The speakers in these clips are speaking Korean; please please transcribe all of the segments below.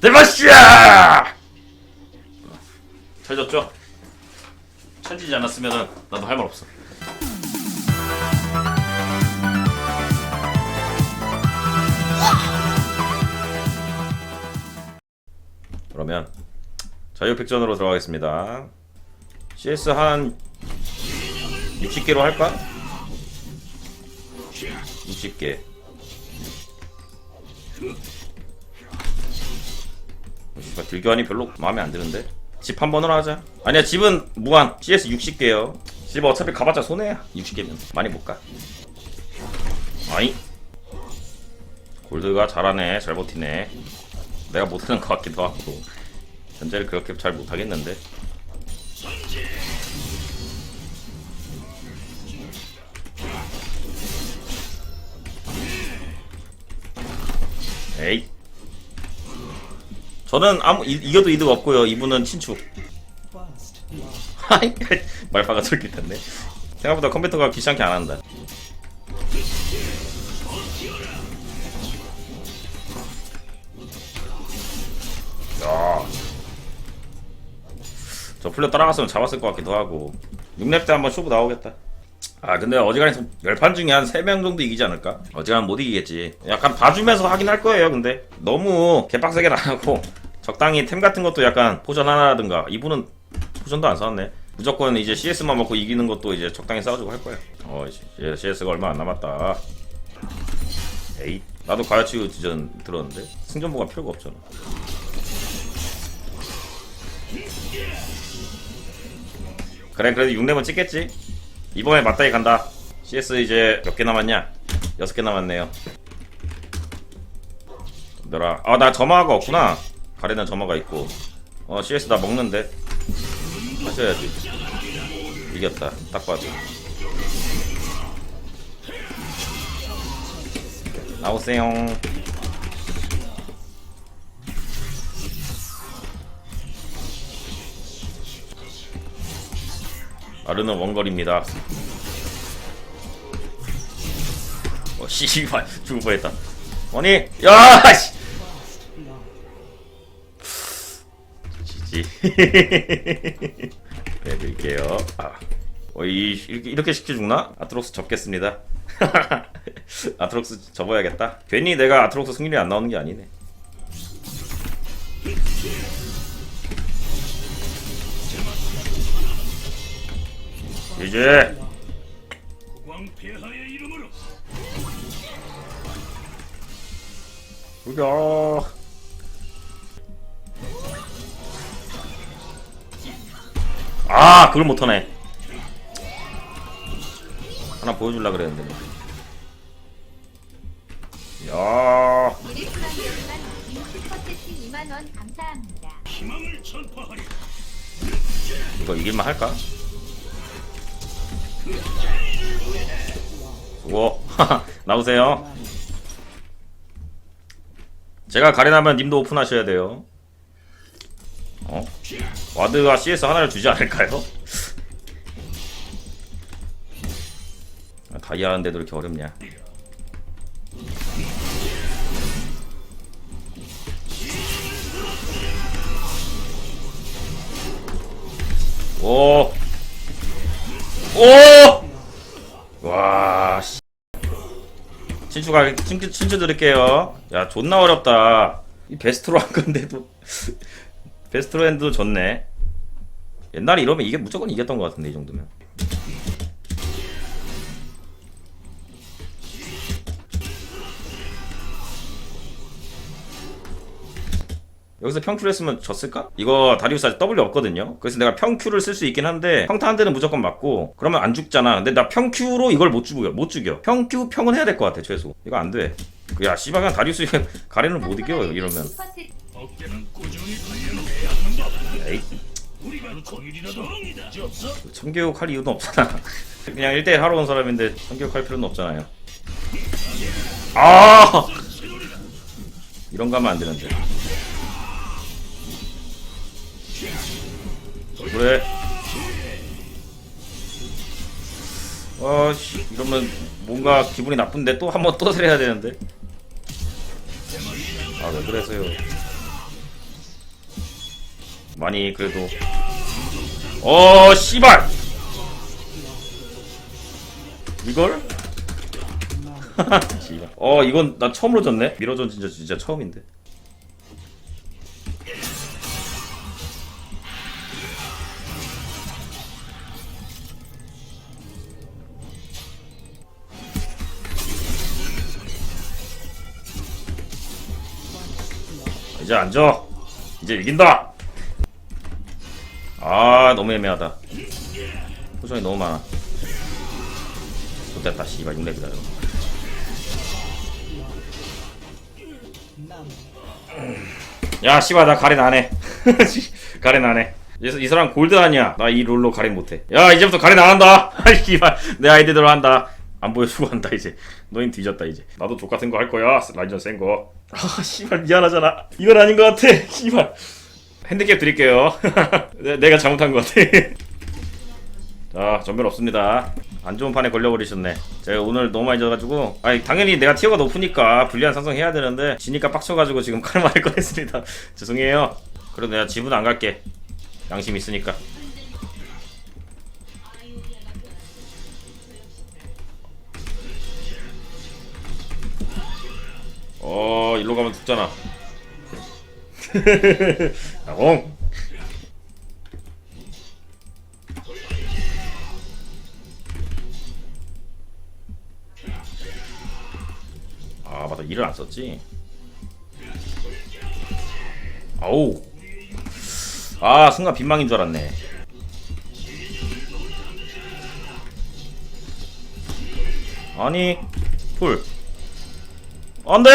대마시야! 쳐졌죠? 쳐지지 않았으면 나도 할 말 없어. 그러면 자유팩전으로 들어가겠습니다. CS 한 60개로 할까? 60개. 씨발 딜교환이 별로 마음에 안 드는데? 집 한 번으로 하자. 아니야 집은 무한. CS 60개요. 집 어차피 가봤자 손해야 60개면 많이 못가. 아이 골드가 잘하네. 잘 버티네. 내가 못하는 것 같기도 하고. 현재를 그렇게 잘 못하겠는데? 에이 저는 아무 이, 이겨도 이득 없고요. 이분은 친축. 하이 말파가 솔깃했네. 생각보다 컴퓨터가 귀찮게 안 한다. 야. 저 풀려 따라갔으면 잡았을 것 같기도 하고 6렙 때 한번 쇼부 나오겠다. 아 근데 어지간해서 10판 중에 한 3명 정도 이기지 않을까? 어지간하면 못 이기겠지. 약간 봐주면서 하긴 할 거예요 근데. 너무 개빡세게 안 하고 적당히 템 같은 것도 약간 포전 하나라든가 이분은 포전도 안 쌓았네. 무조건 이제 CS만 먹고 이기는 것도 이제 적당히 싸워주고 할 거야 어 이제 CS가 얼마 안 남았다. 에이 나도 과야치유 지전 들었는데 승전보가 필요가 없잖아. 그래 그래도 6렙은 찍겠지 이번에 맞다이 간다. CS 이제 몇 개 남았냐? 여섯 개 남았네요. 너라. 아, 나 점화가 없구나. 가래는 점화가 있고. 어, CS 나 먹는데. 하셔야지. 이겼다. 딱 봐도. 나오세요. 아르는 원거리입니다. 어, 씨발 죽을 뻔했다. 아니, 야, 씨. 지지. 네, 드릴게요. 아, 어, 이 이렇게, 이렇게 쉽게 죽나? 아트록스 접겠습니다. 아트록스 접어야겠다. 괜히 내가 아트록스 승률이 안 나오는 게 아니네. 이제 우야. 아, 그걸 못하네. 하나 보여줄라 그랬는데. 야, 미리프랑이지만 슈퍼채팅 2만원 감사합니다. 희망을 전파하리 이거 이길만 할까? 수고. 나오세요. 제가 가려나면 님도 오픈하셔야 돼요. 어? 와드가 CS 하나를 주지 않을까요? 아, 다이아 하는데도 이렇게 어렵냐? 오! 오! 와, 씨. 친추 가, 친추, 친추 드릴게요. 야, 존나 어렵다. 이 베스트로 한 건데도. 베스트로 핸드도 좋네. 옛날에 이러면 이게 무조건 이겼던 것 같은데, 이 정도면. 여기서 평큐를 했으면 졌을까? 이거 다리우스 아직 W 없거든요. 그래서 내가 평큐를 쓸 수 있긴 한데 평타 한 대는 무조건 맞고 그러면 안 죽잖아. 근데 나 평큐로 이걸 못 죽여. 못 죽여. 평큐 평은 해야 될 것 같아 최소. 이거 안 돼. 야 씨발 그냥 다리우스 가래는 못 이겨 이러면. 에이 참교육 할 이유는 없잖아. 그냥 1대1 하러 온 사람인데 참교육 할 필요는 없잖아요. 아! 이런 거 하면 안 되는데. 그래. 아, 씨, 이러면 뭔가 기분이 나쁜데 또 한 번 또 세려야 되는데. 아, 왜 그래서요? 많이 그래도 어 씨발 이걸. 어 이건 나 처음으로 졌네 밀어전 진짜 진짜 처음인데 이제 앉아 이제 이긴다. 아 너무 애매하다. 포션이 너무 많아. 좋됐다 씨발. 6렙이다 이거. 야 씨발 나 가렌 안해. 가렌 안해. 이, 이 사람 골드 아니야. 나 이 롤로 가렌 못해. 야 이제부터 가렌 안 한다. 씨발. 내 아이디대로 한다 안 보여주고 한다 이제. 너흰 뒤졌다 이제. 나도 족 같은 거 할 거야. 라인전 센거 아 씨발 미안하잖아. 이건 아닌 것 같아 씨발. 핸디캡 드릴게요. 내, 내가 잘못한 것 같아. 자 전멸 없습니다. 안 좋은 판에 걸려버리셨네. 제가 오늘 너무 많이 져가지고 아니 당연히 내가 티어가 높으니까 불리한 상성 해야 되는데 지니까 빡쳐가지고 지금 칼마를 꺼냈습니다. 죄송해요. 그래도 내가 집은 안 갈게. 양심 있으니까 어 일로 가면 죽잖아. 나공. 아 맞다. 일을 안 썼지? 아우. 아 순간 빈망인 줄 알았네. 아니 풀 안돼!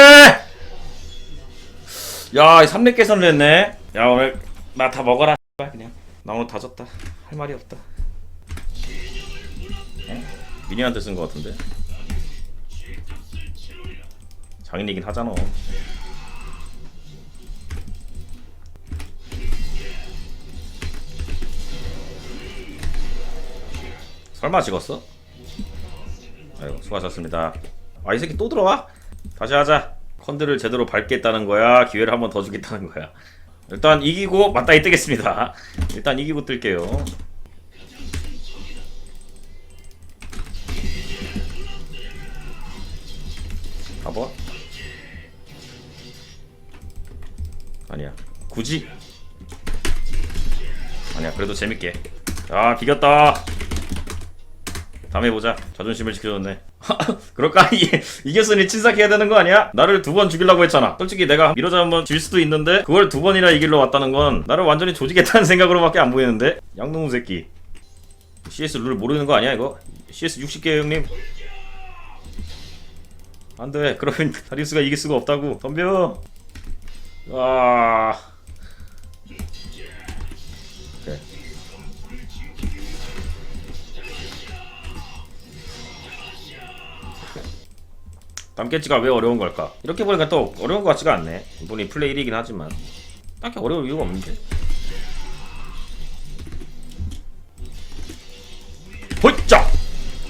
야 3렙 개선을 했네. 야 오늘 나 다 먹어라 그냥. 나 오늘 다 졌다. 할 말이 없다. 어? 미니한테 쓴거 같은데? 장인이긴 하잖아. 설마 찍었어? 아이고 수고하셨습니다. 아 이 새끼 또 들어와? 다시 하자. 컨드를 제대로 밟겠다는 거야. 기회를 한 번 더 주겠다는 거야. 일단 이기고 맞다이 뜨겠습니다. 일단 이기고 뜰게요. 가봐. 아니야. 굳이? 아니야 그래도 재밌게. 아 비겼다. 다음에 보자. 자존심을 지켜줬네 그럴까? 이게 이겼으니 친삭해야 되는 거 아니야? 나를 두 번 죽이려고 했잖아. 솔직히 내가 미러자 한번 질 수도 있는데 그걸 두 번이나 이길러 왔다는 건 나를 완전히 조지겠다는 생각으로밖에 안 보이는데? 양놈의 새끼. CS 룰 모르는 거 아니야 이거? CS 60개 형님. 안 돼. 그러면 다리우스가 이길 수가 없다고. 덤벼 와 땀깨지가 왜 어려운 걸까? 이렇게 보니까 또 어려운 것 같지가 않네. 이분이 플레이 1이긴 하지만 딱히 어려울 이유가 없는데. 호이짜!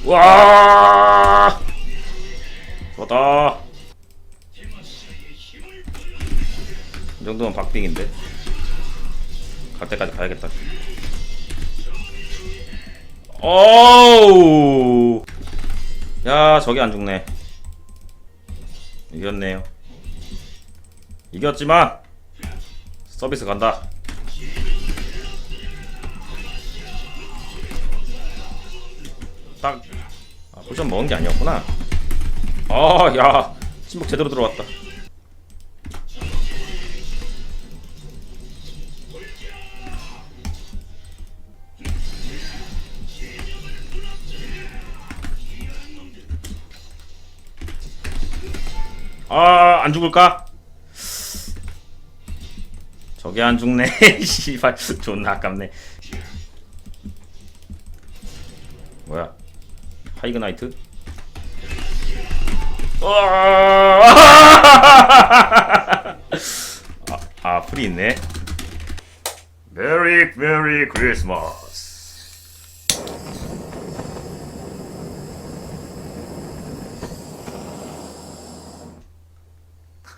와! 좋다. 이 정도면 박빙인데. 갈 때까지 가야겠다. 어우! 야, 저기 안 죽네. 이겼네요. 이겼지만 서비스 간다. 딱 아, 포션 먹은 게 아니었구나. 아, 야, 침묵 제대로 들어왔다. 아, 안 죽을까? 저게 안 죽네. 씨발, 존나 아깝네. 뭐야? 하이그나이트? 아, 아, 풀이 있네. 메리 메리 크리스마스.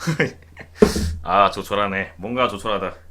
아 조촐하네. 뭔가 조촐하다